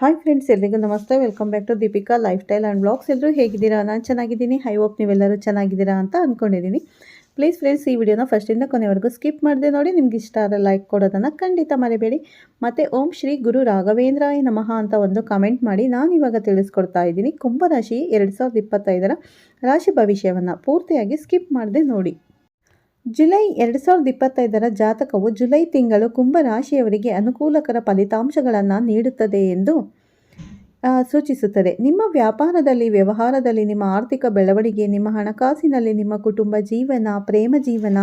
Hi friends ಎಲ್ರಿಗೂ ನಮಸ್ತೆ. Welcome back to Deepika lifestyle and blogs ಎಲ್ಲರೂ ಹೇಗಿದ್ದೀರಾ? ನಾನು ಚೆನ್ನಾಗಿದ್ದೀನಿ. ಐ ಹೋಪ್ ನೀವೆಲ್ಲರೂ ಚೆನ್ನಾಗಿದ್ದೀರಾ ಅಂತ ಅಂದ್ಕೊಂಡಿದ್ದೀನಿ ಪ್ಲೀಸ್ ಫ್ರೆಂಡ್ಸ್ ಈ ವಿಡಿಯೋನ ಫಸ್ಟಿಂದ ಕೊನೆವರೆಗೂ ಸ್ಕಿಪ್ ಮಾಡಿದೆ ನೋಡಿ. ನಿಮ್ಗೆ ಇಷ್ಟ ಆದರೆ ಲೈಕ್ ಕೊಡೋದನ್ನು ಖಂಡಿತ ಮರಿಬೇಡಿ. ಮತ್ತು ಓಂ ಶ್ರೀ ಗುರು ರಾಘವೇಂದ್ರಾಯ ನಮಃ ಅಂತ ಒಂದು ಕಮೆಂಟ್ ಮಾಡಿ. ನಾನು ಇವಾಗ ತಿಳಿಸ್ಕೊಡ್ತಾ ಇದ್ದೀನಿ. ಕುಂಭರಾಶಿ ಎರಡು ಸಾವಿರದ ಇಪ್ಪತ್ತೈದರ ರಾಶಿ ಭವಿಷ್ಯವನ್ನು ಪೂರ್ತಿಯಾಗಿ ಸ್ಕಿಪ್ ಮಾಡದೆ ನೋಡಿ. ಜುಲೈ ಎರಡು ಸಾವಿರದ ಇಪ್ಪತ್ತೈದರ ಜಾತಕವು ಜುಲೈ ತಿಂಗಳು ಕುಂಭ ರಾಶಿಯವರಿಗೆ ಅನುಕೂಲಕರ ಫಲಿತಾಂಶಗಳನ್ನು ನೀಡುತ್ತದೆ ಎಂದು ಸೂಚಿಸುತ್ತದೆ. ನಿಮ್ಮ ವ್ಯಾಪಾರದಲ್ಲಿ, ವ್ಯವಹಾರದಲ್ಲಿ, ನಿಮ್ಮ ಆರ್ಥಿಕ ಬೆಳವಣಿಗೆ, ನಿಮ್ಮ ಹಣಕಾಸಿನಲ್ಲಿ, ನಿಮ್ಮ ಕುಟುಂಬ ಜೀವನ, ಪ್ರೇಮ ಜೀವನ,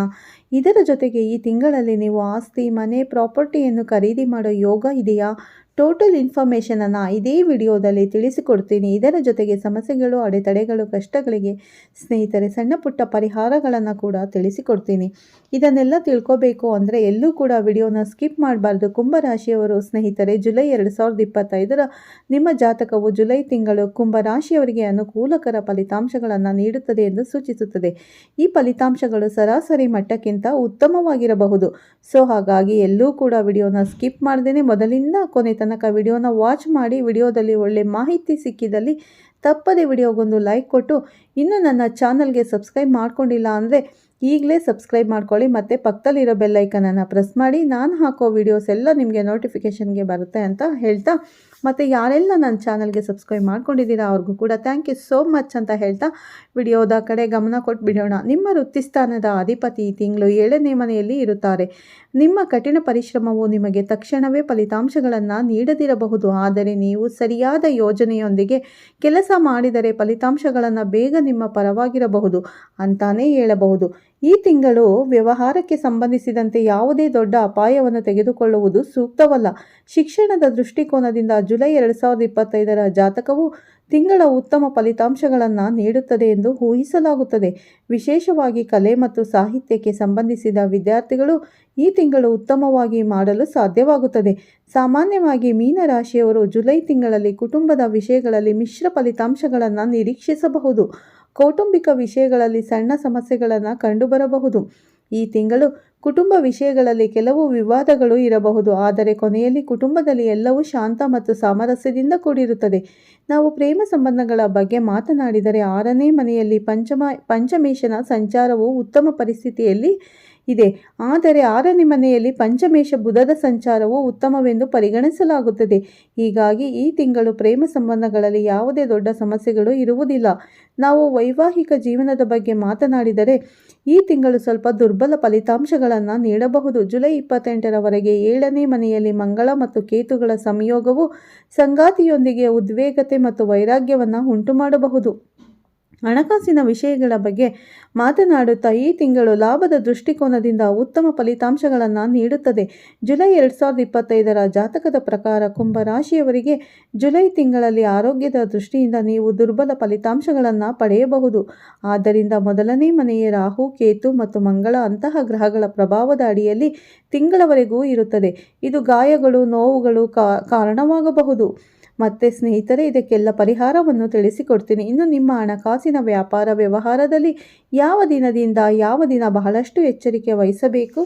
ಇದರ ಜೊತೆಗೆ ಈ ತಿಂಗಳಲ್ಲಿ ನೀವು ಆಸ್ತಿ, ಮನೆ, ಪ್ರಾಪರ್ಟಿಯನ್ನು ಖರೀದಿ ಮಾಡೋ ಯೋಗ ಇದೆಯಾ? ಟೋಟಲ್ ಇನ್ಫಾರ್ಮೇಷನನ್ನು ಇದೇ ವಿಡಿಯೋದಲ್ಲಿ ತಿಳಿಸಿಕೊಡ್ತೀನಿ. ಇದರ ಜೊತೆಗೆ ಸಮಸ್ಯೆಗಳು, ಅಡೆತಡೆಗಳು, ಕಷ್ಟಗಳಿಗೆ ಸ್ನೇಹಿತರೆ, ಸಣ್ಣ ಪುಟ್ಟ ಪರಿಹಾರಗಳನ್ನು ಕೂಡ ತಿಳಿಸಿಕೊಡ್ತೀನಿ. ಇದನ್ನೆಲ್ಲ ತಿಳ್ಕೋಬೇಕು ಅಂದರೆ ಎಲ್ಲೂ ಕೂಡ ವಿಡಿಯೋನ ಸ್ಕಿಪ್ ಮಾಡಬಾರ್ದು. ಕುಂಭರಾಶಿಯವರು ಸ್ನೇಹಿತರೆ, ಜುಲೈ ಎರಡು ಸಾವಿರದ ಇಪ್ಪತ್ತೈದರ ನಿಮ್ಮ ಜಾತಕವು ಜುಲೈ ತಿಂಗಳು ಕುಂಭರಾಶಿಯವರಿಗೆ ಅನುಕೂಲಕರ ಫಲಿತಾಂಶಗಳನ್ನು ನೀಡುತ್ತದೆ ಎಂದು ಸೂಚಿಸುತ್ತದೆ. ಈ ಫಲಿತಾಂಶಗಳು ಸರಾಸರಿ ಮಟ್ಟಕ್ಕಿಂತ ಉತ್ತಮವಾಗಿರಬಹುದು. ಸೊ, ಹಾಗಾಗಿ ಎಲ್ಲೂ ಕೂಡ ವಿಡಿಯೋನ ಸ್ಕಿಪ್ ಮಾಡದೇ ಮೊದಲಿಂದ ಕೊನೆ ತನಕ ವಿಡಿಯೋನ ವಾಚ್ ಮಾಡಿ ವಿಡಿಯೋದಲ್ಲಿ ಒಳ್ಳೆ ಮಾಹಿತಿ ಸಿಕ್ಕಿದಲ್ಲಿ ತಪ್ಪದೆ ವಿಡಿಯೋಗೊಂದು ಲೈಕ್ ಕೊಟ್ಟು ಇನ್ನೂ ನನ್ನ ಚಾನಲ್ಗೆ ಸಬ್ಸ್ಕ್ರೈಬ್ ಮಾಡ್ಕೊಂಡಿಲ್ಲ ಅಂದರೆ ಈಗಲೇ ಸಬ್ಸ್ಕ್ರೈಬ್ ಮಾಡ್ಕೊಳ್ಳಿ, ಮತ್ತು ಪಕ್ಕದಲ್ಲಿರೋ ಬೆಲ್ಲೈಕನನ್ನು ಪ್ರೆಸ್ ಮಾಡಿ, ನಾನು ಹಾಕೋ ವಿಡಿಯೋಸ್ ಎಲ್ಲ ನಿಮಗೆ ನೋಟಿಫಿಕೇಷನ್ಗೆ ಬರುತ್ತೆ ಅಂತ ಹೇಳ್ತಾ, ಮತ್ತು ಯಾರೆಲ್ಲ ನನ್ನ ಚಾನಲ್ಗೆ ಸಬ್ಸ್ಕ್ರೈಬ್ ಮಾಡ್ಕೊಂಡಿದ್ದೀರಾ ಅವ್ರಿಗೂ ಕೂಡ ಥ್ಯಾಂಕ್ ಯು ಸೋ ಮಚ್ ಅಂತ ಹೇಳ್ತಾ, ವಿಡಿಯೋದ ಕಡೆ ಗಮನ ಕೊಟ್ಟು ಬಿಡೋಣ. ನಿಮ್ಮ ವೃತ್ತಿಸ್ಥಾನದ ಅಧಿಪತಿ ಈ ತಿಂಗಳು ಏಳನೇ ಮನೆಯಲ್ಲಿ ಇರುತ್ತಾರೆ. ನಿಮ್ಮ ಕಠಿಣ ಪರಿಶ್ರಮವು ನಿಮಗೆ ತಕ್ಷಣವೇ ಫಲಿತಾಂಶಗಳನ್ನು ನೀಡದಿರಬಹುದು, ಆದರೆ ನೀವು ಸರಿಯಾದ ಯೋಜನೆಯೊಂದಿಗೆ ಕೆಲಸ ಮಾಡಿದರೆ ಫಲಿತಾಂಶಗಳನ್ನು ಬೇಗ ನಿಮ್ಮ ಪರವಾಗಿರಬಹುದು ಅಂತಾನೇ ಹೇಳಬಹುದು. ಈ ತಿಂಗಳು ವ್ಯವಹಾರಕ್ಕೆ ಸಂಬಂಧಿಸಿದಂತೆ ಯಾವುದೇ ದೊಡ್ಡ ಅಪಾಯವನ್ನು ತೆಗೆದುಕೊಳ್ಳುವುದು ಸೂಕ್ತವಲ್ಲ. ಶಿಕ್ಷಣದ ದೃಷ್ಟಿಕೋನದಿಂದ ಜುಲೈ ಎರಡು ಸಾವಿರದ ಇಪ್ಪತ್ತೈದರ ಜಾತಕವು ತಿಂಗಳ ಉತ್ತಮ ಫಲಿತಾಂಶಗಳನ್ನು ನೀಡುತ್ತದೆ ಎಂದು ಊಹಿಸಲಾಗುತ್ತದೆ. ವಿಶೇಷವಾಗಿ ಕಲೆ ಮತ್ತು ಸಾಹಿತ್ಯಕ್ಕೆ ಸಂಬಂಧಿಸಿದ ವಿದ್ಯಾರ್ಥಿಗಳು ಈ ತಿಂಗಳು ಉತ್ತಮವಾಗಿ ಮಾಡಲು ಸಾಧ್ಯವಾಗುತ್ತದೆ. ಸಾಮಾನ್ಯವಾಗಿ ಮೀನರಾಶಿಯವರು ಜುಲೈ ತಿಂಗಳಲ್ಲಿ ಕುಟುಂಬದ ವಿಷಯಗಳಲ್ಲಿ ಮಿಶ್ರ ಫಲಿತಾಂಶಗಳನ್ನು ನಿರೀಕ್ಷಿಸಬಹುದು. ಕೌಟುಂಬಿಕ ವಿಷಯಗಳಲ್ಲಿ ಸಣ್ಣ ಸಮಸ್ಯೆಗಳನ್ನು ಕಂಡುಬರಬಹುದು. ಈ ತಿಂಗಳು ಕುಟುಂಬ ವಿಷಯಗಳಲ್ಲಿ ಕೆಲವು ವಿವಾದಗಳು ಇರಬಹುದು. ಆದರೆ ಕೊನೆಯಲ್ಲಿ ಕುಟುಂಬದಲ್ಲಿ ಎಲ್ಲವೂ ಶಾಂತ ಮತ್ತು ಸಾಮರಸ್ಯದಿಂದ ಕೂಡಿರುತ್ತದೆ. ನಾವು ಪ್ರೇಮ ಸಂಬಂಧಗಳ ಬಗ್ಗೆ ಮಾತನಾಡಿದರೆ ಆರನೇ ಮನೆಯಲ್ಲಿ ಪಂಚಮ, ಪಂಚಮೇಶನ ಸಂಚಾರವು ಉತ್ತಮ ಪರಿಸ್ಥಿತಿಯಲ್ಲಿ ಇದೆ. ಆದರೆ ಆರನೇ ಮನೆಯಲ್ಲಿ ಪಂಚಮೇಶ ಬುಧದ ಸಂಚಾರವು ಉತ್ತಮವೆಂದು ಪರಿಗಣಿಸಲಾಗುತ್ತದೆ. ಹೀಗಾಗಿ ಈ ತಿಂಗಳು ಪ್ರೇಮ ಸಂಬಂಧಗಳಲ್ಲಿ ಯಾವುದೇ ದೊಡ್ಡ ಸಮಸ್ಯೆಗಳು ಇರುವುದಿಲ್ಲ. ನಾವು ವೈವಾಹಿಕ ಜೀವನದ ಬಗ್ಗೆ ಮಾತನಾಡಿದರೆ, ಈ ತಿಂಗಳು ಸ್ವಲ್ಪ ದುರ್ಬಲ ಫಲಿತಾಂಶಗಳನ್ನು ನೀಡಬಹುದು. ಜುಲೈ ಇಪ್ಪತ್ತೆಂಟರವರೆಗೆ ಏಳನೇ ಮನೆಯಲ್ಲಿ ಮಂಗಳ ಮತ್ತು ಕೇತುಗಳ ಸಂಯೋಗವು ಸಂಗಾತಿಯೊಂದಿಗೆ ಉದ್ವೇಗತೆ ಮತ್ತು ವೈರಾಗ್ಯವನ್ನು ಉಂಟುಮಾಡಬಹುದು. ಹಣಕಾಸಿನ ವಿಷಯಗಳ ಬಗ್ಗೆ ಮಾತನಾಡುತ್ತಾ ಈ ತಿಂಗಳು ಲಾಭದ ದೃಷ್ಟಿಕೋನದಿಂದ ಉತ್ತಮ ಫಲಿತಾಂಶಗಳನ್ನು ನೀಡುತ್ತದೆ. ಜುಲೈ ಎರಡು ಸಾವಿರದ ಇಪ್ಪತ್ತೈದರ ಜಾತಕದ ಪ್ರಕಾರ ಕುಂಭ ರಾಶಿಯವರಿಗೆ ಜುಲೈ ತಿಂಗಳಲ್ಲಿ ಆರೋಗ್ಯದ ದೃಷ್ಟಿಯಿಂದ ನೀವು ದುರ್ಬಲ ಫಲಿತಾಂಶಗಳನ್ನು ಪಡೆಯಬಹುದು. ಆದ್ದರಿಂದ ಮೊದಲನೇ ಮನೆಯ ರಾಹು, ಕೇತು ಮತ್ತು ಮಂಗಳ ಅಂತಹ ಗ್ರಹಗಳ ಪ್ರಭಾವದ ಅಡಿಯಲ್ಲಿ ತಿಂಗಳವರೆಗೂ ಇರುತ್ತದೆ. ಇದು ಗಾಯಗಳು, ನೋವುಗಳು ಕಾರಣವಾಗಬಹುದು. ಮತ್ತೆ ಸ್ನೇಹಿತರೆ, ಇದಕ್ಕೆಲ್ಲ ಪರಿಹಾರವನ್ನು ತಿಳಿಸಿಕೊಡ್ತೀನಿ. ಇನ್ನು ನಿಮ್ಮ ಹಣಕಾಸಿನ ವ್ಯಾಪಾರ ವ್ಯವಹಾರದಲ್ಲಿ ಯಾವ ದಿನದಿಂದ ಯಾವ ದಿನ ಬಹಳಷ್ಟು ಎಚ್ಚರಿಕೆ ವಹಿಸಬೇಕು,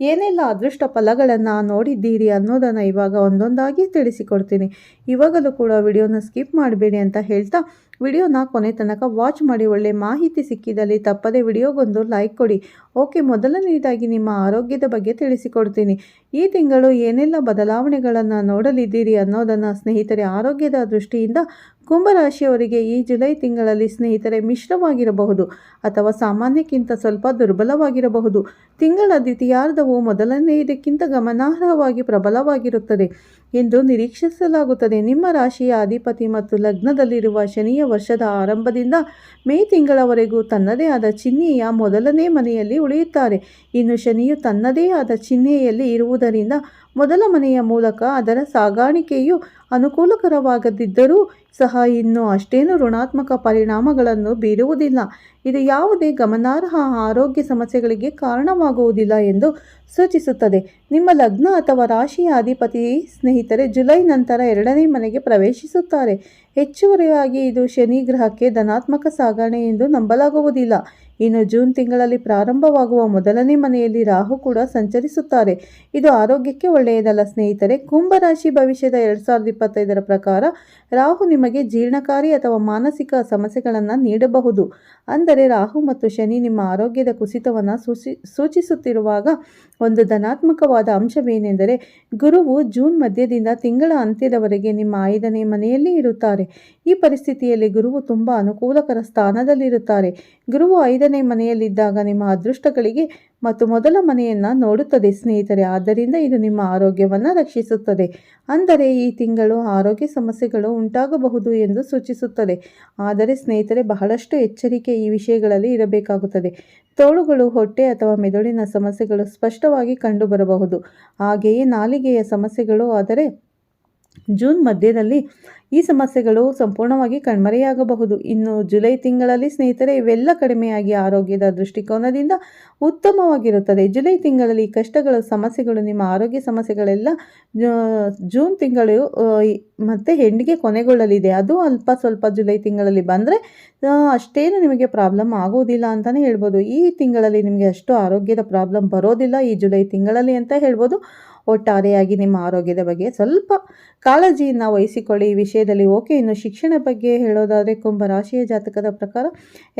ಏನೆಲ್ಲ ಅದೃಷ್ಟ ಫಲಗಳನ್ನು ನೋಡಿದ್ದೀರಿ ಅನ್ನೋದನ್ನು ಇವಾಗ ಒಂದೊಂದಾಗಿ ತಿಳಿಸಿಕೊಡ್ತೀನಿ. ಇವಾಗಲೂ ಕೂಡ ವಿಡಿಯೋನ ಸ್ಕಿಪ್ ಮಾಡಬೇಡಿ ಅಂತ ಹೇಳ್ತಾ ವಿಡಿಯೋನ ಕೊನೆ ತನಕ ವಾಚ್ ಮಾಡಿ, ಒಳ್ಳೆ ಮಾಹಿತಿ ಸಿಕ್ಕಿದಲ್ಲಿ ತಪ್ಪದೆ ವಿಡಿಯೋಗೊಂದು ಲೈಕ್ ಕೊಡಿ. ಓಕೆ, ಮೊದಲನೇದಾಗಿ ನಿಮ್ಮ ಆರೋಗ್ಯದ ಬಗ್ಗೆ ತಿಳಿಸಿಕೊಡ್ತೀನಿ. ಈ ತಿಂಗಳು ಏನೆಲ್ಲ ಬದಲಾವಣೆಗಳನ್ನು ನೋಡಲಿದ್ದೀರಿ ಅನ್ನೋದನ್ನು ಸ್ನೇಹಿತರೆ, ಆರೋಗ್ಯದ ದೃಷ್ಟಿಯಿಂದ ಕುಂಭರಾಶಿಯವರಿಗೆ ಈ ಜುಲೈ ತಿಂಗಳಲ್ಲಿ ಸ್ನೇಹಿತರೆ, ಮಿಶ್ರವಾಗಿರಬಹುದು ಅಥವಾ ಸಾಮಾನ್ಯಕ್ಕಿಂತ ಸ್ವಲ್ಪ ದುರ್ಬಲವಾಗಿರಬಹುದು. ತಿಂಗಳ ದ್ವಿತೀಯಾರ್ಧವು ಮೊದಲನೆಯದಕ್ಕಿಂತ ಗಮನಾರ್ಹವಾಗಿ ಪ್ರಬಲವಾಗಿರುತ್ತದೆ. ಎಂದು ನಿರೀಕ್ಷಿಸಲಾಗುತ್ತದೆ. ನಿಮ್ಮ ರಾಶಿಯ ಅಧಿಪತಿ ಮತ್ತು ಲಗ್ನದಲ್ಲಿರುವ ಶನಿಯ ವರ್ಷದ ಆರಂಭದಿಂದ ಮೇ ತಿಂಗಳವರೆಗೂ ತನ್ನದೇ ಆದ ಚಿಹ್ನೆಯ ಮೊದಲನೇ ಮನೆಯಲ್ಲಿ ಉಳಿಯುತ್ತಾರೆ. ಇನ್ನು ಶನಿಯು ತನ್ನದೇ ಆದ ಚಿಹ್ನೆಯಲ್ಲಿ ಇರುವುದರಿಂದ ಮೊದಲ ಮನೆಯ ಮೂಲಕ ಅದರ ಸಾಗಾಣಿಕೆಯು ಅನುಕೂಲಕರವಾಗದಿದ್ದರೂ ಸಹ ಇನ್ನೂ ಅಷ್ಟೇನು ಋಣಾತ್ಮಕ ಪರಿಣಾಮಗಳನ್ನು ಬೀರುವುದಿಲ್ಲ. ಇದು ಯಾವುದೇ ಗಮನಾರ್ಹ ಆರೋಗ್ಯ ಸಮಸ್ಯೆಗಳಿಗೆ ಕಾರಣವಾಗುವುದಿಲ್ಲ ಎಂದು ಸೂಚಿಸುತ್ತದೆ. ನಿಮ್ಮ ಲಗ್ನ ಅಥವಾ ರಾಶಿಯ ಅಧಿಪತಿ ಸ್ನೇಹಿತರೆ, ಜುಲೈ ನಂತರ ಎರಡನೇ ಮನೆಗೆ ಪ್ರವೇಶಿಸುತ್ತಾರೆ. ಹೆಚ್ಚುವರಿಯಾಗಿ ಇದು ಶನಿ ಗ್ರಹಕ್ಕೆ ಧನಾತ್ಮಕ ಸಾಗಣೆ ಎಂದು ನಂಬಲಾಗುವುದಿಲ್ಲ. ಇನ್ನು ಜೂನ್ ತಿಂಗಳಲ್ಲಿ ಪ್ರಾರಂಭವಾಗುವ ಮೊದಲನೇ ಮನೆಯಲ್ಲಿ ರಾಹು ಕೂಡ ಸಂಚರಿಸುತ್ತಾರೆ. ಇದು ಆರೋಗ್ಯಕ್ಕೆ ಒಳ್ಳೆಯದಲ್ಲ ಸ್ನೇಹಿತರೆ. ಕುಂಭರಾಶಿ ಭವಿಷ್ಯದ ಎರಡು ಸಾವಿರದ ಪ್ರಕಾರ ರಾಹು ನಿಮಗೆ ಜೀರ್ಣಕಾರಿ ಅಥವಾ ಮಾನಸಿಕ ಸಮಸ್ಯೆಗಳನ್ನು ನೀಡಬಹುದು. ಅಂದರೆ ರಾಹು ಮತ್ತು ಶನಿ ನಿಮ್ಮ ಆರೋಗ್ಯದ ಕುಸಿತವನ್ನು ಸೂಚಿ, ಸೂಚಿಸುತ್ತಿರುವಾಗ ಒಂದು ಧನಾತ್ಮಕವಾದ ಅಂಶವೇನೆಂದರೆ ಗುರುವು ಜೂನ್ ಮಧ್ಯದಿಂದ ತಿಂಗಳ ಅಂತ್ಯದವರೆಗೆ ನಿಮ್ಮ ಐದನೇ ಮನೆಯಲ್ಲಿ ಇರುತ್ತಾರೆ. ಈ ಪರಿಸ್ಥಿತಿಯಲ್ಲಿ ಗುರುವು ತುಂಬ ಅನುಕೂಲಕರ ಸ್ಥಾನದಲ್ಲಿರುತ್ತಾರೆ. ಗುರುವು ಐದನೇ ಮನೆಯಲ್ಲಿದ್ದಾಗ ನಿಮ್ಮ ಅದೃಷ್ಟಗಳಿಗೆ ಮತ್ತು ಮೊದಲ ಮನೆಯನ್ನು ನೋಡುತ್ತದೆ ಸ್ನೇಹಿತರೆ. ಆದ್ದರಿಂದ ಇದು ನಿಮ್ಮ ಆರೋಗ್ಯವನ್ನು ರಕ್ಷಿಸುತ್ತದೆ. ಅಂದರೆ ಈ ತಿಂಗಳು ಆರೋಗ್ಯ ಸಮಸ್ಯೆಗಳು ಉಂಟಾಗಬಹುದು ಎಂದು ಸೂಚಿಸುತ್ತದೆ. ಆದರೆ ಸ್ನೇಹಿತರೆ, ಬಹಳಷ್ಟು ಎಚ್ಚರಿಕೆ ಈ ವಿಷಯಗಳಲ್ಲಿ ಇರಬೇಕಾಗುತ್ತದೆ. ತೋಳುಗಳು, ಹೊಟ್ಟೆ ಅಥವಾ ಮೆದುಳಿನ ಸಮಸ್ಯೆಗಳು ಸ್ಪಷ್ಟವಾಗಿ ಕಂಡುಬರಬಹುದು. ಹಾಗೆಯೇ ನಾಲಿಗೆಯ ಸಮಸ್ಯೆಗಳು ಆದರೆ ಜೂನ್ ಮಧ್ಯದಲ್ಲಿ ಈ ಸಮಸ್ಯೆಗಳು ಸಂಪೂರ್ಣವಾಗಿ ಕಣ್ಮರೆಯಾಗಬಹುದು. ಇನ್ನು ಜುಲೈ ತಿಂಗಳಲ್ಲಿ ಸ್ನೇಹಿತರೆ, ಇವೆಲ್ಲ ಕಡಿಮೆಯಾಗಿ ಆರೋಗ್ಯದ ದೃಷ್ಟಿಕೋನದಿಂದ ಉತ್ತಮವಾಗಿರುತ್ತದೆ. ಜುಲೈ ತಿಂಗಳಲ್ಲಿ ಕಷ್ಟಗಳು, ಸಮಸ್ಯೆಗಳು, ನಿಮ್ಮ ಆರೋಗ್ಯ ಸಮಸ್ಯೆಗಳೆಲ್ಲ ಜೂನ್ ತಿಂಗಳು ಮತ್ತು ಹೆಣ್ಣಿಗೆ ಕೊನೆಗೊಳ್ಳಲಿದೆ. ಅದು ಅಲ್ಪ ಸ್ವಲ್ಪ ಜುಲೈ ತಿಂಗಳಲ್ಲಿ ಬಂದರೆ ಅಷ್ಟೇನು ನಿಮಗೆ ಪ್ರಾಬ್ಲಮ್ ಆಗೋದಿಲ್ಲ ಅಂತಲೇ ಹೇಳ್ಬೋದು. ಈ ತಿಂಗಳಲ್ಲಿ ನಿಮಗೆ ಅಷ್ಟು ಆರೋಗ್ಯದ ಪ್ರಾಬ್ಲಮ್ ಬರೋದಿಲ್ಲ ಈ ಜುಲೈ ತಿಂಗಳಲ್ಲಿ ಅಂತ ಹೇಳ್ಬೋದು. ಒಟ್ಟಾರೆಯಾಗಿ ನಿಮ್ಮ ಆರೋಗ್ಯದ ಬಗ್ಗೆ ಸ್ವಲ್ಪ ಕಾಳಜಿಯನ್ನು ವಹಿಸಿಕೊಳ್ಳಿ. ಈ ವಿಷಯದಲ್ಲಿ ಓಕೆ. ಇನ್ನು ಶಿಕ್ಷಣ ಬಗ್ಗೆ ಹೇಳೋದಾದರೆ ಕುಂಭ ರಾಶಿಯ ಜಾತಕದ ಪ್ರಕಾರ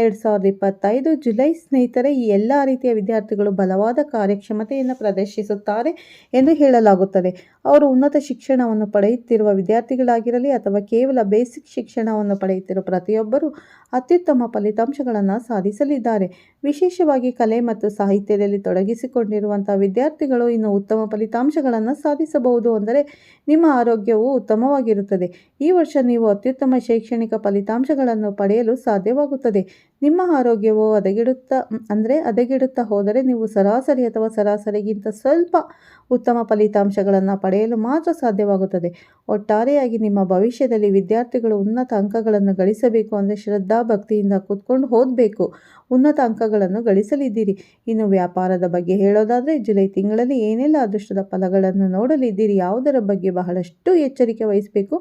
ಎರಡು ಸಾವಿರದ ಇಪ್ಪತ್ತೈದು ಜುಲೈ ಸ್ನೇಹಿತರೆ, ಈ ಎಲ್ಲ ರೀತಿಯ ವಿದ್ಯಾರ್ಥಿಗಳು ಬಲವಾದ ಕಾರ್ಯಕ್ಷಮತೆಯನ್ನು ಪ್ರದರ್ಶಿಸುತ್ತಾರೆ ಎಂದು ಹೇಳಲಾಗುತ್ತದೆ. ಅವರು ಉನ್ನತ ಶಿಕ್ಷಣವನ್ನು ಪಡೆಯುತ್ತಿರುವ ವಿದ್ಯಾರ್ಥಿಗಳಾಗಿರಲಿ ಅಥವಾ ಕೇವಲ ಬೇಸಿಕ್ ಶಿಕ್ಷಣವನ್ನು ಪಡೆಯುತ್ತಿರುವ ಪ್ರತಿಯೊಬ್ಬರು ಅತ್ಯುತ್ತಮ ಫಲಿತಾಂಶಗಳನ್ನು ಸಾಧಿಸಲಿದ್ದಾರೆ. ವಿಶೇಷವಾಗಿ ಕಲೆ ಮತ್ತು ಸಾಹಿತ್ಯದಲ್ಲಿ ತೊಡಗಿಸಿಕೊಂಡಿರುವಂಥ ವಿದ್ಯಾರ್ಥಿಗಳು ಇನ್ನು ಉತ್ತಮ ಫಲಿತಾಂಶಗಳನ್ನು ಸಾಧಿಸಬಹುದು ಅಂದರೆ ನಿಮ್ಮ ಆರೋಗ್ಯವು ಉತ್ತಮವಾಗಿರುತ್ತದೆ. ಈ ವರ್ಷ ನೀವು ಅತ್ಯುತ್ತಮ ಶೈಕ್ಷಣಿಕ ಫಲಿತಾಂಶಗಳನ್ನು ಪಡೆಯಲು ಸಾಧ್ಯವಾಗುತ್ತದೆ. ನಿಮ್ಮ ಆರೋಗ್ಯವು ಹದಗೆಡುತ್ತಾ, ಅಂದರೆ ಹದಗೆಡುತ್ತಾ ಹೋದರೆ ನೀವು ಸರಾಸರಿ ಅಥವಾ ಸರಾಸರಿಗಿಂತ ಸ್ವಲ್ಪ ಉತ್ತಮ ಫಲಿತಾಂಶಗಳನ್ನು ಪಡೆಯಲು ಮಾತ್ರ ಸಾಧ್ಯವಾಗುತ್ತದೆ. ಒಟ್ಟಾರೆಯಾಗಿ ನಿಮ್ಮ ಭವಿಷ್ಯದಲ್ಲಿ ವಿದ್ಯಾರ್ಥಿಗಳು ಉನ್ನತ ಅಂಕಗಳನ್ನು ಗಳಿಸಬೇಕು ಅಂದರೆ ಶ್ರದ್ಧಾ ಭಕ್ತಿಯಿಂದ ಕೂತ್ಕೊಂಡು ಓದಬೇಕು. ಉನ್ನತ ಅಂಕಗಳನ್ನು ಗಳಿಸಲಿದ್ದೀರಿ. ಇನ್ನು ವ್ಯಾಪಾರದ ಬಗ್ಗೆ ಹೇಳೋದಾದರೆ ಜುಲೈ ತಿಂಗಳಲ್ಲಿ ಏನೆಲ್ಲ ಅದೃಷ್ಟದ ಫಲಗಳನ್ನು ನೋಡಲಿದ್ದೀರಿ, ಯಾವುದರ ಬಗ್ಗೆ ಬಹಳಷ್ಟು ಎಚ್ಚರಿಕೆ ವಹಿಸಬೇಕು.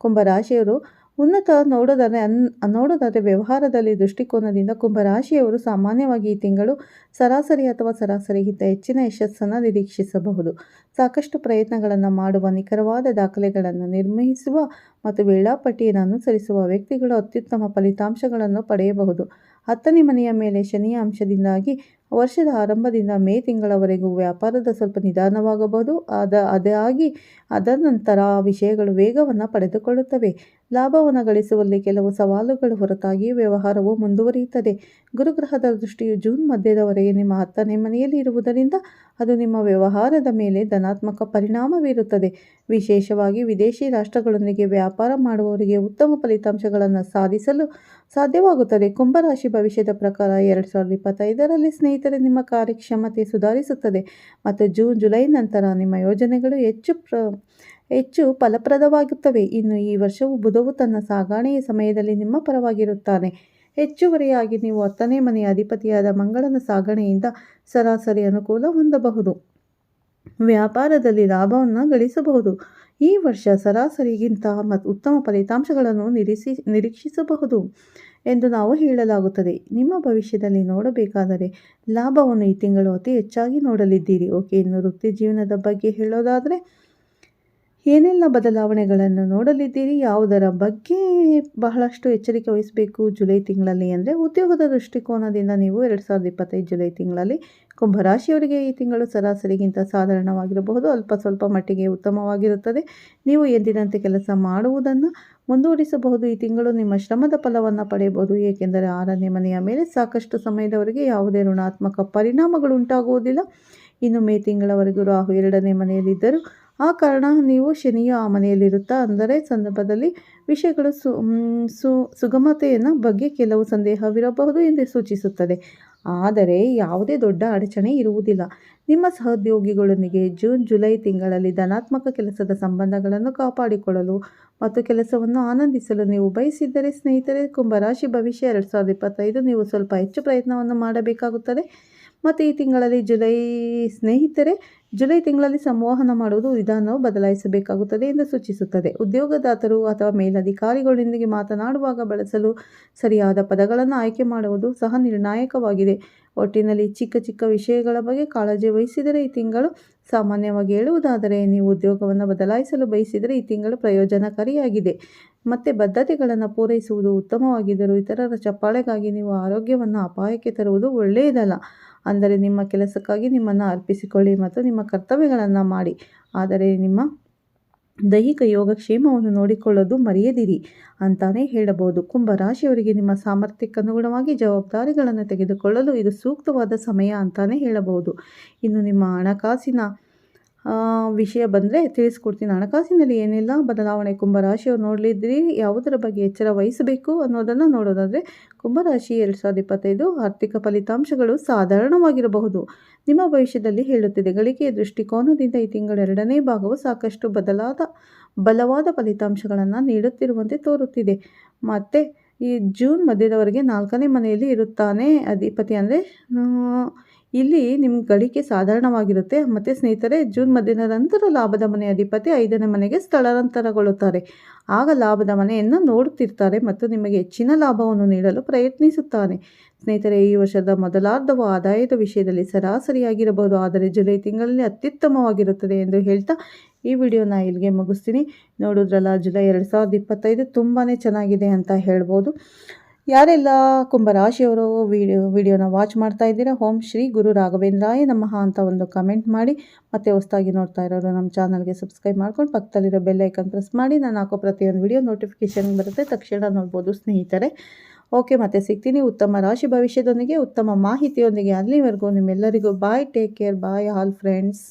ಕುಂಭರಾಶಿಯವರು ಉನ್ನತ ನೋಡೋದಾದರೆ ಅನ್, ನೋಡೋದಾದರೆ ವ್ಯವಹಾರದಲ್ಲಿ ದೃಷ್ಟಿಕೋನದಿಂದ ಕುಂಭರಾಶಿಯವರು ಸಾಮಾನ್ಯವಾಗಿ ಈ ತಿಂಗಳು ಸರಾಸರಿ ಅಥವಾ ಸರಾಸರಿಗಿಂತ ಹೆಚ್ಚಿನ ಯಶಸ್ಸನ್ನು ನಿರೀಕ್ಷಿಸಬಹುದು. ಸಾಕಷ್ಟು ಪ್ರಯತ್ನಗಳನ್ನು ಮಾಡುವ ನಿಖರವಾದ ದಾಖಲೆಗಳನ್ನು ನಿರ್ಮಿಸುವ ಮತ್ತು ವೇಳಾಪಟ್ಟಿಯನ್ನು ಅನುಸರಿಸುವ ವ್ಯಕ್ತಿಗಳು ಅತ್ಯುತ್ತಮ ಫಲಿತಾಂಶಗಳನ್ನು ಪಡೆಯಬಹುದು. ಹತ್ತನೇ ಮನೆಯ ಮೇಲೆ ಶನಿಯ ಅಂಶದಿಂದಾಗಿ ವರ್ಷದ ಆರಂಭದಿಂದ ಮೇ ತಿಂಗಳವರೆಗೂ ವ್ಯಾಪಾರದ ಸ್ವಲ್ಪ ನಿಧಾನವಾಗಬಹುದು. ಅದ ಅದಾಗಿ ಅದನಂತರ ವಿಷಯಗಳು ವೇಗವನ್ನು ಪಡೆದುಕೊಳ್ಳುತ್ತವೆ. ಲಾಭವನ್ನು ಗಳಿಸುವಲ್ಲಿ ಕೆಲವು ಸವಾಲುಗಳು ಹೊರತಾಗಿ ವ್ಯವಹಾರವು ಮುಂದುವರಿಯುತ್ತದೆ. ಗುರುಗ್ರಹದ ದೃಷ್ಟಿಯು ಜೂನ್ ಮಧ್ಯದವರೆಗೆ ನಿಮ್ಮ ಹತ್ತನೇ ಮನೆಯಲ್ಲಿ ಇರುವುದರಿಂದ ಅದು ನಿಮ್ಮ ವ್ಯವಹಾರದ ಮೇಲೆ ಧನಾತ್ಮಕ ಪರಿಣಾಮ ಬೀರುತ್ತದೆ. ವಿಶೇಷವಾಗಿ ವಿದೇಶಿ ರಾಷ್ಟ್ರಗಳೊಂದಿಗೆ ವ್ಯಾಪಾರ ಮಾಡುವವರಿಗೆ ಉತ್ತಮ ಫಲಿತಾಂಶಗಳನ್ನು ಸಾಧಿಸಲು ಸಾಧ್ಯವಾಗುತ್ತದೆ. ಕುಂಭರಾಶಿ ಭವಿಷ್ಯದ ಪ್ರಕಾರ ಎರಡು ಸಾವಿರದ ಇಪ್ಪತ್ತೈದರಲ್ಲಿ ಸ್ನೇಹಿತರೆ, ನಿಮ್ಮ ಕಾರ್ಯಕ್ಷಮತೆ ಸುಧಾರಿಸುತ್ತದೆ ಮತ್ತು ಜೂನ್ ಜುಲೈ ನಂತರ ನಿಮ್ಮ ಯೋಜನೆಗಳು ಹೆಚ್ಚು ಪ್ರ ಹೆಚ್ಚು ಫಲಪ್ರದವಾಗುತ್ತವೆ ಇನ್ನು ಈ ವರ್ಷವು ಬುಧವು ತನ್ನ ಸಾಗಾಣೆಯ ಸಮಯದಲ್ಲಿ ನಿಮ್ಮ ಪರವಾಗಿರುತ್ತಾನೆ. ಹೆಚ್ಚುವರಿಯಾಗಿ ನೀವು ಹತ್ತನೇ ಮನೆಯ ಅಧಿಪತಿಯಾದ ಮಂಗಳನ ಸಾಗಣೆಯಿಂದ ಸರಾಸರಿ ಅನುಕೂಲ ಹೊಂದಬಹುದು. ವ್ಯಾಪಾರದಲ್ಲಿ ಲಾಭವನ್ನು ಗಳಿಸಬಹುದು. ಈ ವರ್ಷ ಸರಾಸರಿಗಿಂತ ಮತ್ತು ಉತ್ತಮ ಫಲಿತಾಂಶಗಳನ್ನು ನಿರೀಕ್ಷಿ, ನಿರೀಕ್ಷಿಸಬಹುದು ಎಂದು ನಾವು ಹೇಳಲಾಗುತ್ತದೆ. ನಿಮ್ಮ ಭವಿಷ್ಯದಲ್ಲಿ ನೋಡಬೇಕಾದರೆ ಲಾಭವನ್ನು ಈ ತಿಂಗಳು ಅತಿ ಹೆಚ್ಚಾಗಿ ನೋಡಲಿದ್ದೀರಿ. ಓಕೆ, ಇನ್ನು ವೃತ್ತಿ ಜೀವನದ ಬಗ್ಗೆ ಹೇಳೋದಾದರೆ ಏನೆಲ್ಲ ಬದಲಾವಣೆಗಳನ್ನು ನೋಡಲಿದ್ದೀರಿ? ಯಾವುದರ ಬಗ್ಗೆ ಬಹಳಷ್ಟು ಎಚ್ಚರಿಕೆ ವಹಿಸಬೇಕು ಜುಲೈ ತಿಂಗಳಲ್ಲಿ ಅಂದರೆ ಉದ್ಯೋಗದ ದೃಷ್ಟಿಕೋನದಿಂದ ನೀವು ಎರಡು ಸಾವಿರದ ಇಪ್ಪತ್ತೈದು ಜುಲೈ ತಿಂಗಳಲ್ಲಿ ಕುಂಭರಾಶಿಯವರಿಗೆ ಈ ತಿಂಗಳು ಸರಾಸರಿಗಿಂತ ಸಾಧಾರಣವಾಗಿರಬಹುದು. ಅಲ್ಪ ಸ್ವಲ್ಪ ಮಟ್ಟಿಗೆ ಉತ್ತಮವಾಗಿರುತ್ತದೆ. ನೀವು ಎಂದಿನಂತೆ ಕೆಲಸ ಮಾಡುವುದನ್ನು ಮುಂದುವರಿಸಬಹುದು. ಈ ತಿಂಗಳು ನಿಮ್ಮ ಶ್ರಮದ ಫಲವನ್ನು ಪಡೆಯಬಹುದು. ಏಕೆಂದರೆ ಆರನೇ ಮನೆಯ ಮೇಲೆ ಸಾಕಷ್ಟು ಸಮಯದವರೆಗೆ ಯಾವುದೇ ಋಣಾತ್ಮಕ ಪರಿಣಾಮಗಳು ಉಂಟಾಗುವುದಿಲ್ಲ. ಇನ್ನು ಮೇ ತಿಂಗಳವರೆಗೂ ರಾಹು ಎರಡನೇ ಮನೆಯಲ್ಲಿದ್ದರೂ ಆ ಕಾರಣ ನೀವು ಶನಿಯ ಆ ಮನೆಯಲ್ಲಿರುತ್ತಾ? ಅಂದರೆ ಸಂದರ್ಭದಲ್ಲಿ ವಿಷಯಗಳು ಸು ಸು ಸುಗಮತೆಯನ್ನು ಬಗ್ಗೆ ಕೆಲವು ಸಂದೇಹವಿರಬಹುದು ಎಂದು ಸೂಚಿಸುತ್ತದೆ. ಆದರೆ ಯಾವುದೇ ದೊಡ್ಡ ಅಡಚಣೆ ಇರುವುದಿಲ್ಲ. ನಿಮ್ಮ ಸಹೋದ್ಯೋಗಿಗಳೊಂದಿಗೆ ಜೂನ್, ಜುಲೈ ತಿಂಗಳಲ್ಲಿ ಧನಾತ್ಮಕ ಕೆಲಸದ ಸಂಬಂಧಗಳನ್ನು ಕಾಪಾಡಿಕೊಳ್ಳಲು ಮತ್ತು ಕೆಲಸವನ್ನು ಆನಂದಿಸಲು ನೀವು ಬಯಸಿದ್ದರೆ ಸ್ನೇಹಿತರೆ, ಕುಂಭರಾಶಿ ಭವಿಷ್ಯ ಎರಡು ಸಾವಿರದ ಇಪ್ಪತ್ತೈದು, ನೀವು ಸ್ವಲ್ಪ ಹೆಚ್ಚು ಪ್ರಯತ್ನವನ್ನು ಮಾಡಬೇಕಾಗುತ್ತದೆ. ಮತ್ತು ಈ ತಿಂಗಳಲ್ಲಿ ಜುಲೈ ಸ್ನೇಹಿತರೆ, ಜುಲೈ ತಿಂಗಳಲ್ಲಿ ಸಂವಹನ ಮಾಡುವುದು ವಿಧಾನವು ಬದಲಾಯಿಸಬೇಕಾಗುತ್ತದೆ ಎಂದು ಸೂಚಿಸುತ್ತದೆ. ಉದ್ಯೋಗದಾತರು ಅಥವಾ ಮೇಲಧಿಕಾರಿಗಳೊಂದಿಗೆ ಮಾತನಾಡುವಾಗ ಬಳಸಲು ಸರಿಯಾದ ಪದಗಳನ್ನು ಆಯ್ಕೆ ಮಾಡುವುದು ಸಹ ನಿರ್ಣಾಯಕವಾಗಿದೆ. ಒಟ್ಟಿನಲ್ಲಿ ಚಿಕ್ಕ ಚಿಕ್ಕ ವಿಷಯಗಳ ಬಗ್ಗೆ ಕಾಳಜಿ ವಹಿಸಿದರೆ ಈ ತಿಂಗಳು ಸಾಮಾನ್ಯವಾಗಿ ಹೇಳುವುದಾದರೆ ನೀವು ಉದ್ಯೋಗವನ್ನು ಬದಲಾಯಿಸಲು ಬಯಸಿದರೆ ಈ ತಿಂಗಳು ಪ್ರಯೋಜನಕಾರಿಯಾಗಿದೆ. ಮತ್ತು ಬದ್ಧತೆಗಳನ್ನು ಪೂರೈಸುವುದು ಉತ್ತಮವಾಗಿದ್ದರೂ ಇತರರ ಚಪ್ಪಾಳೆಗಾಗಿ ನೀವು ಆರೋಗ್ಯವನ್ನು ಅಪಾಯಕ್ಕೆ ತರುವುದು ಒಳ್ಳೆಯದಲ್ಲ. ಅಂದರೆ ನಿಮ್ಮ ಕೆಲಸಕ್ಕಾಗಿ ನಿಮ್ಮನ್ನು ಅರ್ಪಿಸಿಕೊಳ್ಳಿ ಮತ್ತು ನಿಮ್ಮ ಕರ್ತವ್ಯಗಳನ್ನು ಮಾಡಿ. ಆದರೆ ನಿಮ್ಮ ದೈಹಿಕ ಯೋಗಕ್ಷೇಮವನ್ನು ನೋಡಿಕೊಳ್ಳೋದು ಮರೆಯದಿರಿ ಅಂತಾನೆ ಹೇಳಬಹುದು. ಕುಂಭರಾಶಿಯವರಿಗೆ ನಿಮ್ಮ ಸಾಮರ್ಥ್ಯಕ್ಕನುಗುಣವಾಗಿ ಜವಾಬ್ದಾರಿಗಳನ್ನು ತೆಗೆದುಕೊಳ್ಳಲು ಇದು ಸೂಕ್ತವಾದ ಸಮಯ ಅಂತಾನೆ ಹೇಳಬಹುದು. ಇನ್ನು ನಿಮ್ಮ ಹಣಕಾಸಿನ ವಿಷಯ ಬಂದರೆ ತಿಳಿಸ್ಕೊಡ್ತೀನಿ. ಹಣಕಾಸಿನಲ್ಲಿ ಏನಿಲ್ಲ, ಬದಲಾವಣೆ ಕುಂಭರಾಶಿಯವರು ನೋಡಲಿದ್ರಿ ಯಾವುದರ ಬಗ್ಗೆ ಎಚ್ಚರ ವಹಿಸಬೇಕು ಅನ್ನೋದನ್ನು ನೋಡೋದಾದರೆ ಕುಂಭರಾಶಿ ಎರಡು ಸಾವಿರದ ಇಪ್ಪತ್ತೈದು ಆರ್ಥಿಕ ಫಲಿತಾಂಶಗಳು ಸಾಧಾರಣವಾಗಿರಬಹುದು. ನಿಮ್ಮ ಭವಿಷ್ಯದಲ್ಲಿ ಹೇಳುತ್ತಿದೆ, ಗಳಿಕೆಯ ದೃಷ್ಟಿಕೋನದಿಂದ ಈ ತಿಂಗಳ ಎರಡನೇ ಭಾಗವು ಸಾಕಷ್ಟು ಬದಲಾದ, ಬಲವಾದ ಫಲಿತಾಂಶಗಳನ್ನು ನೀಡುತ್ತಿರುವಂತೆ ತೋರುತ್ತಿದೆ. ಮತ್ತು ಈ ಜೂನ್ ಮಧ್ಯದವರೆಗೆ ನಾಲ್ಕನೇ ಮನೆಯಲ್ಲಿ ಇರುತ್ತಾನೆ ಅಧಿಪತಿ ಅಂದರೆ ಇಲ್ಲಿ ನಿಮ್ಮ ಗಳಿಕೆ ಸಾಧಾರಣವಾಗಿರುತ್ತೆ. ಮತ್ತು ಸ್ನೇಹಿತರೆ, ಜೂನ್ ಮಧ್ಯದ ನಂತರ ಲಾಭದ ಮನೆ ಅಧಿಪತಿ ಐದನೇ ಮನೆಗೆ ಸ್ಥಳಾಂತರಗೊಳ್ಳುತ್ತಾರೆ. ಆಗ ಲಾಭದ ಮನೆಯನ್ನು ನೋಡುತ್ತಿರ್ತಾರೆ ಮತ್ತು ನಿಮಗೆ ಹೆಚ್ಚಿನ ಲಾಭವನ್ನು ನೀಡಲು ಪ್ರಯತ್ನಿಸುತ್ತಾನೆ ಸ್ನೇಹಿತರೆ, ಈ ವರ್ಷದ ಮೊದಲಾರ್ಧವು ಆದಾಯದ ವಿಷಯದಲ್ಲಿ ಸರಾಸರಿಯಾಗಿರಬಹುದು. ಆದರೆ ಜುಲೈ ತಿಂಗಳಲ್ಲಿ ಅತ್ಯುತ್ತಮವಾಗಿರುತ್ತದೆ ಎಂದು ಹೇಳ್ತಾ ಈ ವಿಡಿಯೋನ ಇಲ್ಲಿಗೆ ಮುಗಿಸ್ತೀನಿ. ನೋಡಿದ್ರಲ್ಲ, ಜುಲೈ ಎರಡು ಸಾವಿರದ ಇಪ್ಪತ್ತೈದು ಚೆನ್ನಾಗಿದೆ ಅಂತ ಹೇಳ್ಬೋದು. ಯಾರೆಲ್ಲ ಕುಂಭರಾಶಿಯವರು ವಿಡಿಯೋ ವಿಡಿಯೋನ ವಾಚ್ ಮಾಡ್ತಾ ಇದ್ದೀರಾ, ಓಂ ಶ್ರೀ ಗುರು ರಾಘವೇಂದ್ರಾಯ ನಮಃ ಅಂತ ಒಂದು ಕಮೆಂಟ್ ಮಾಡಿ, ಮತ್ತೆ ಹೊಸದಾಗಿ ನೋಡ್ತಾ ಇರೋರು ನಮ್ಮ ಚಾನಲ್ಗೆ ಸಬ್ಸ್ಕ್ರೈಬ್ ಮಾಡ್ಕೊಂಡು ಪಕ್ಕದಲ್ಲಿರೋ ಬೆಲ್ ಐಕನ್ ಪ್ರೆಸ್ ಮಾಡಿ, ನಾನು ಹಾಕೋ ಪ್ರತಿಯೊಂದು ವಿಡಿಯೋ ನೋಟಿಫಿಕೇಷನ್ ಬರುತ್ತೆ, ತಕ್ಷಣ ನೋಡ್ಬೋದು ಸ್ನೇಹಿತರೆ. ಓಕೆ ಮತ್ತೆ ಸಿಗ್ತೀನಿ ಉತ್ತಮ ರಾಶಿ ಭವಿಷ್ಯದೊಂದಿಗೆ, ಉತ್ತಮ ಮಾಹಿತಿಯೊಂದಿಗೆ. ಅಲ್ಲಿವರೆಗೂ ನಿಮ್ಮೆಲ್ಲರಿಗೂ bye take care bye all friends